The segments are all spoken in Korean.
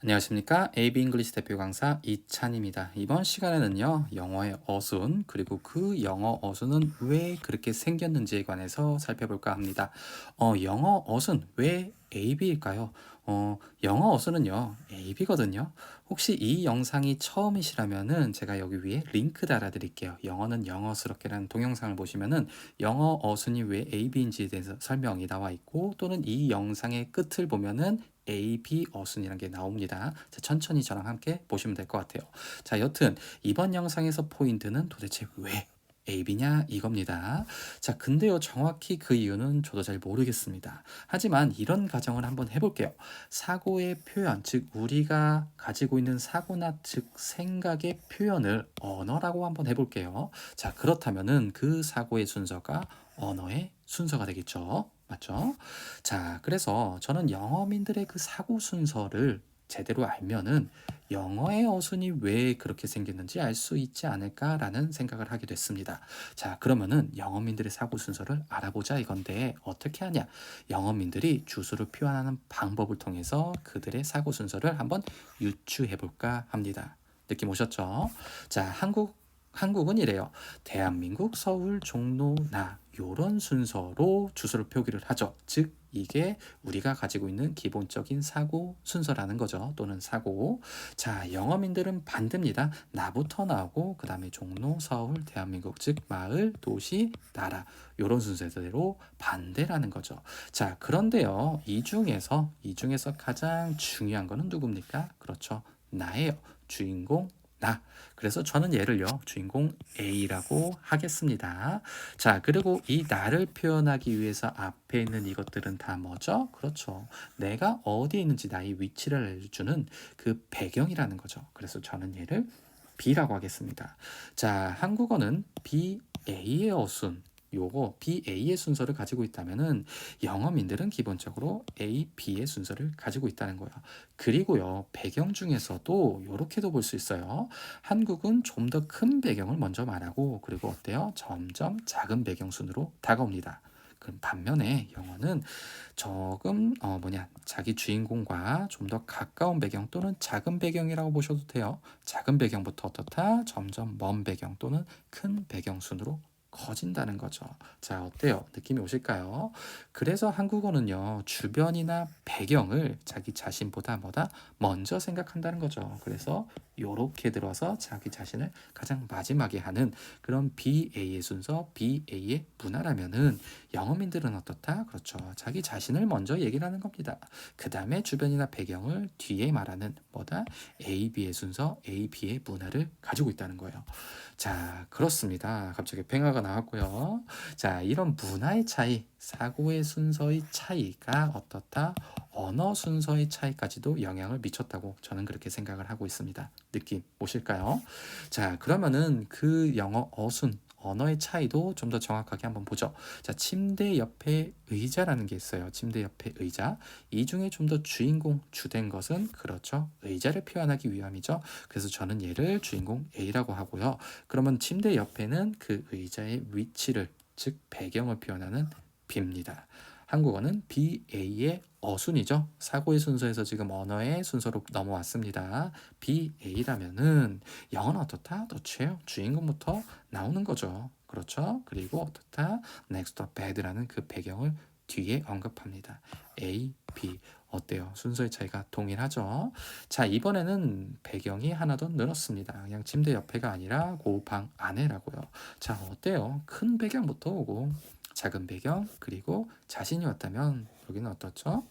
안녕하십니까? AB 잉글리시 대표 강사 이찬입니다. 이번 시간에는요, 영어의 어순, 그리고 그 영어 어순은 왜 그렇게 생겼는지에 관해서 살펴볼까 합니다. 어, 영어 어순, 왜 AB일까요? 어, 영어 어순은요, AB거든요. 혹시 이 영상이 처음이시라면은 제가 여기 위에 링크 달아드릴게요. 영어는 영어스럽게라는 동영상을 보시면은 영어 어순이 왜 AB인지에 대해서 설명이 나와 있고 또는 이 영상의 끝을 보면은 A, B 어순이라는 게 나옵니다. 자, 천천히 저랑 함께 보시면 될 것 같아요. 자, 여튼 이번 영상에서 포인트는 도대체 왜 AB냐 이겁니다. 자, 근데요, 정확히 그 이유는 저도 잘 모르겠습니다. 하지만 이런 가정을 한번 해볼게요. 사고의 표현, 즉 우리가 가지고 있는 사고나 즉 생각의 표현을 언어라고 한번 해볼게요. 자, 그렇다면은 그 사고의 순서가 언어의 순서가 되겠죠. 맞죠? 자, 그래서 저는 영어민들의 그 사고 순서를 제대로 알면은 영어의 어순이 왜 그렇게 생겼는지 알 수 있지 않을까라는 생각을 하게 됐습니다. 자, 그러면은 영어민들의 사고 순서를 알아보자 이건데 어떻게 하냐? 영어민들이 주소를 표현하는 방법을 통해서 그들의 사고 순서를 한번 유추해 볼까 합니다. 느낌 오셨죠? 자, 한국 한국은 이래요. 대한민국 서울 종로 나 요런 순서로 주소를 표기를 하죠. 즉 이게 우리가 가지고 있는 기본적인 사고 순서라는 거죠. 또는 사고. 자, 영어민들은 반대입니다. 나부터 나오고 그 다음에 종로, 서울, 대한민국 즉 마을, 도시, 나라 요런 순서대로 반대라는 거죠. 자, 그런데요. 이 중에서 이 중에서 가장 중요한 거는 누굽니까? 그렇죠. 나예요. 주인공 나. 그래서 저는 얘를요, 주인공 A라고 하겠습니다. 자, 그리고 이 나를 표현하기 위해서 앞에 있는 이것들은 다 뭐죠? 그렇죠. 내가 어디에 있는지 나의 위치를 알려주는 그 배경이라는 거죠. 그래서 저는 얘를 B라고 하겠습니다. 자, 한국어는 BA의 어순, 요거 BA의 순서를 가지고 있다면은 영어민들은 기본적으로 A, B의 순서를 가지고 있다는 거예요. 그리고요, 배경 중에서도 요렇게도 볼 수 있어요. 한국은 좀 더 큰 배경을 먼저 말하고 그리고 어때요? 점점 작은 배경 순으로 다가옵니다. 그럼 반면에 영어는 조금 어 뭐냐 자기 주인공과 좀 더 가까운 배경 또는 작은 배경이라고 보셔도 돼요. 작은 배경부터 어떻다 점점 먼 배경 또는 큰 배경 순으로 커진다는 거죠. 자, 어때요? 느낌이 오실까요? 그래서 한국어는요, 주변이나 배경을 자기 자신보다 뭐다 먼저 생각한다는 거죠. 그래서 요렇게 들어서 자기 자신을 가장 마지막에 하는 그런 BA의 순서, BA의 문화라면은 영어민들은 어떻다? 그렇죠. 자기 자신을 먼저 얘기를 하는 겁니다. 그 다음에 주변이나 배경을 뒤에 말하는 뭐다? A, B의 순서, A, B의 문화를 가지고 있다는 거예요. 자, 그렇습니다. 갑자기 팽화가 나왔고요. 자, 이런 문화의 차이, 사고의 순서의 차이가 어떻다? 언어 순서의 차이까지도 영향을 미쳤다고 저는 그렇게 생각을 하고 있습니다. 느낌 오실까요? 자, 그러면은 그 영어 어순, 언어의 차이도 좀 더 정확하게 한번 보죠. 자, 침대 옆에 의자라는 게 있어요. 침대 옆에 의자. 이 중에 좀 더 주인공, 주된 것은 그렇죠. 의자를 표현하기 위함이죠. 그래서 저는 얘를 주인공 A라고 하고요. 그러면 침대 옆에는 그 의자의 위치를, 즉 배경을 표현하는 B입니다. 한국어는 BA의 어순이죠. 사고의 순서에서 지금 언어의 순서로 넘어왔습니다. BA라면은 영어는 어떻다? 더치예요. 주인공부터 나오는 거죠. 그렇죠? 그리고 어떻다? next bed라는 그 배경을 뒤에 언급합니다. A, B 어때요? 순서의 차이가 동일하죠? 자 이번에는 배경이 하나 더 늘었습니다. 그냥 침대 옆에가 아니라 그방 안에라고요. 자 어때요? 큰 배경부터 오고 작은 배경 그리고 자신이 왔다면 여기는 어떻죠?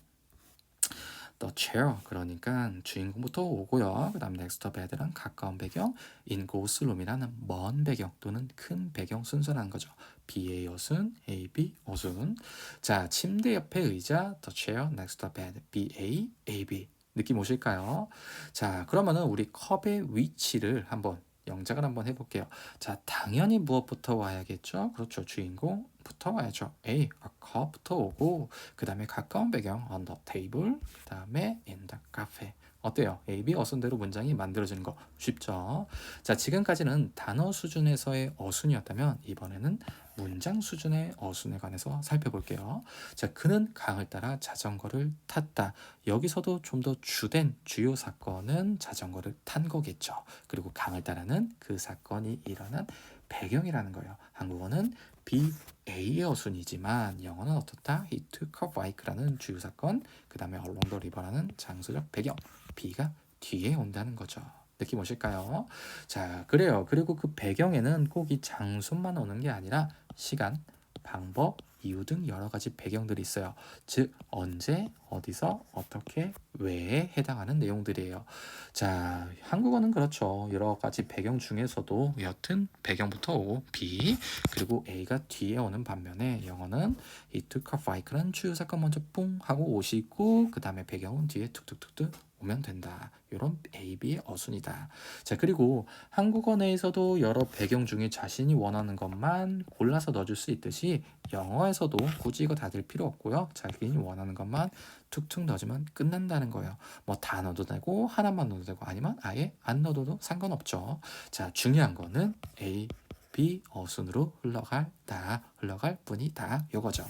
The chair 그러니까 주인공부터 오고요. 그 다음 next bed랑 가까운 배경 in goes room이라는 먼 배경 또는 큰 배경 순서라는 거죠. BA 어순, AB 어순 자 침대 옆에 의자 the chair next bed BA, AB 느낌 오실까요? 자 그러면은 우리 컵의 위치를 한번 영작을 한번 해볼게요. 자, 당연히 무엇부터 와야겠죠? 그렇죠. 주인공부터 와야죠. A, a cup부터 오고 그 다음에 가까운 배경 on the table 그 다음에 in the cafe 어때요? A, B 어순대로 문장이 만들어지는 거 쉽죠? 자, 지금까지는 단어 수준에서의 어순이었다면 이번에는 문장 수준의 어순에 관해서 살펴볼게요. 자, 그는 강을 따라 자전거를 탔다. 여기서도 좀 더 주된 주요 사건은 자전거를 탄 거겠죠. 그리고 강을 따라는 그 사건이 일어난 배경이라는 거예요. 한국어는 B, A의 어순이지만 영어는 어떻다? He took a bike라는 주요 사건, 그 다음에 along the river라는 장소적 배경, B가 뒤에 온다는 거죠. 느낌 오실까요? 자, 그래요. 그리고 그 배경에는 꼭 이 장소만 오는 게 아니라 시간, 방법, 이유 등 여러 가지 배경들이 있어요. 즉 언제, 어디서, 어떻게, 왜에 해당하는 내용들이에요. 자, 한국어는 그렇죠. 여러 가지 배경 중에서도 여튼 배경부터 O, B, 그리고 A가 뒤에 오는 반면에 영어는 이 took a bike라는 주요 사건 먼저 뿡 하고 있고 그 다음에 배경은 뒤에 툭툭툭툭 오면 된다. 이런 A, B의 어순이다. 자, 그리고 한국어 내에서도 여러 배경 중에 자신이 원하는 것만 골라서 넣어줄 수 있듯이 영어에서도 굳이 이거 다 될 필요 없고요. 자신이 원하는 것만 툭툭 넣어주면 끝난다는 거예요. 뭐 다 넣어도 되고 하나만 넣어도 되고 아니면 아예 안 넣어도 상관없죠. 자, 중요한 거는 A, B 어순으로 흘러갈 다 흘러갈 뿐이다 요거죠.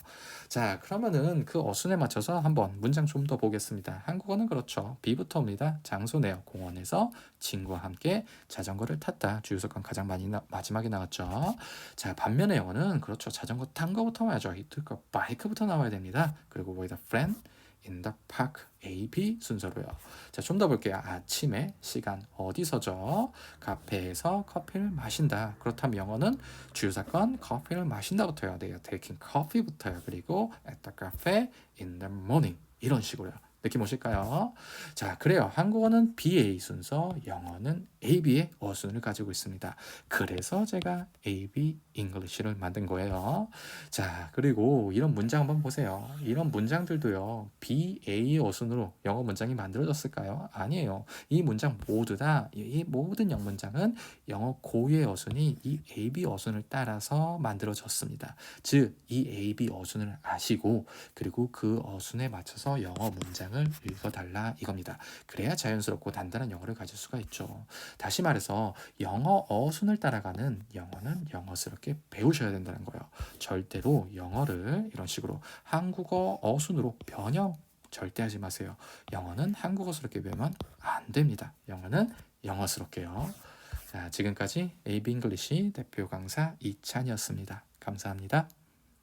자 그러면은 그 어순에 맞춰서 한번 문장 좀 더 보겠습니다. 한국어는 그렇죠. B부터 옵니다. 장소네요. 공원에서 친구와 함께 자전거를 탔다. 주유소건 가장 많이 나, 마지막에 나왔죠. 자 반면에 영어는 그렇죠. 자전거 탄 거부터 와야죠. 히트가 바이크부터 나와야 됩니다. 그리고 a friend in the park A, B 순서로요. 자, 좀 더 볼게요. 아침에 시간 어디서죠? 카페에서 커피를 마신다. 그렇다면 영어는 주요 사건 커피를 마신다부터요. 돼요. taking coffee부터요. 그리고 at the cafe in the morning 이런 식으로요. 느낌 오실까요? 자, 그래요. 한국어는 BA 순서, 영어는 AB의 어순을 가지고 있습니다. 그래서 제가 AB English를 만든 거예요. 자, 그리고 이런 문장 한번 보세요. 이런 문장들도요. BA 어순으로 영어 문장이 만들어졌을까요? 아니에요. 이 문장 모두 다, 이 모든 영문장은 영어 고유의 어순이 이 AB 어순을 따라서 만들어졌습니다. 즉, 이 AB 어순을 아시고, 그리고 그 어순에 맞춰서 영어 문장 을 읽어달라 이겁니다. 그래야 자연스럽고 단단한 영어를 가질 수가 있죠. 다시 말해서 영어 어순을 따라가는 영어는 영어스럽게 배우셔야 된다는 거예요. 절대로 영어를 이런 식으로 한국어 어순으로 변형 절대 하지 마세요. 영어는 한국어스럽게 배우면 안 됩니다. 영어는 영어스럽게요. 자, 지금까지 AB 잉글리시 대표 강사 이찬이었습니다. 감사합니다.